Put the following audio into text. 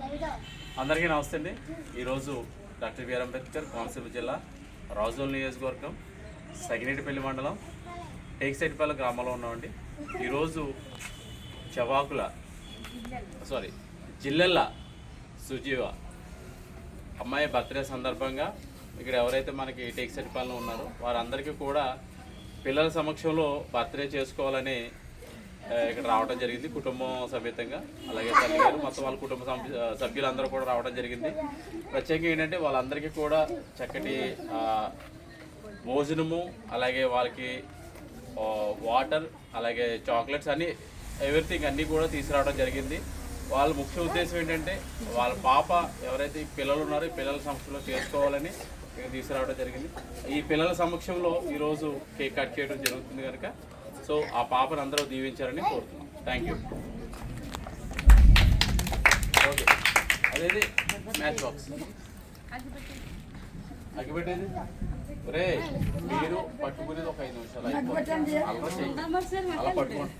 అందరికీ నమస్తే అండి. ఈరోజు డాక్టర్ బిఆర్ అంబేద్కర్ కోనసీమ జిల్లా రాజోల్ నియోజకవర్గం సగినేటిపల్లి మండలం టేక్సైటిపల్లి గ్రామంలో ఉన్నామండి. ఈరోజు చవాకుల సారీ జిల్లెల్ల సుజీవ అమ్మాయి బర్త్డే సందర్భంగా ఇక్కడ ఎవరైతే మనకి టేక్సైటిపల్లిలో ఉన్నారో వారందరికీ కూడా పిల్లల సమక్షంలో బర్త్డే చేసుకోవాలని ఇక్కడ రావడం జరిగింది కుటుంబం సమేతంగా. అలాగే తల్లి గారు మొత్తం వాళ్ళ కుటుంబ సభ్యు- సభ్యులందరూ కూడా రావడం జరిగింది. ప్రత్యేకంగా ఏంటంటే వాళ్ళందరికీ కూడా చక్కటి భోజనము అలాగే వాళ్ళకి వాటర్ అలాగే చాక్లెట్స్ అన్నీ ఎవ్రీథింగ్ అన్నీ కూడా తీసుకురావడం జరిగింది. వాళ్ళ ముఖ్య ఉద్దేశం ఏంటంటే వాళ్ళ పాప ఎవరైతే పిల్లలు ఉన్నారో ఈ పిల్లల సమక్షంలో చేసుకోవాలని తీసుకురావడం జరిగింది. ఈ పిల్లల సమక్షంలో ఈరోజు కేక్ కట్ చేయడం జరుగుతుంది కనుక సో ఆ పాపను అందరూ దీవించారని కోరుతున్నాం. థ్యాంక్ యూ ఓకే అదేది మ్యాచ్ బాక్స్ అగ్గిపెట్టేది? ఒరే మీరు పట్టుకునేది ఒక ఐదు నిమిషాలు. అలా పట్టుకోండి.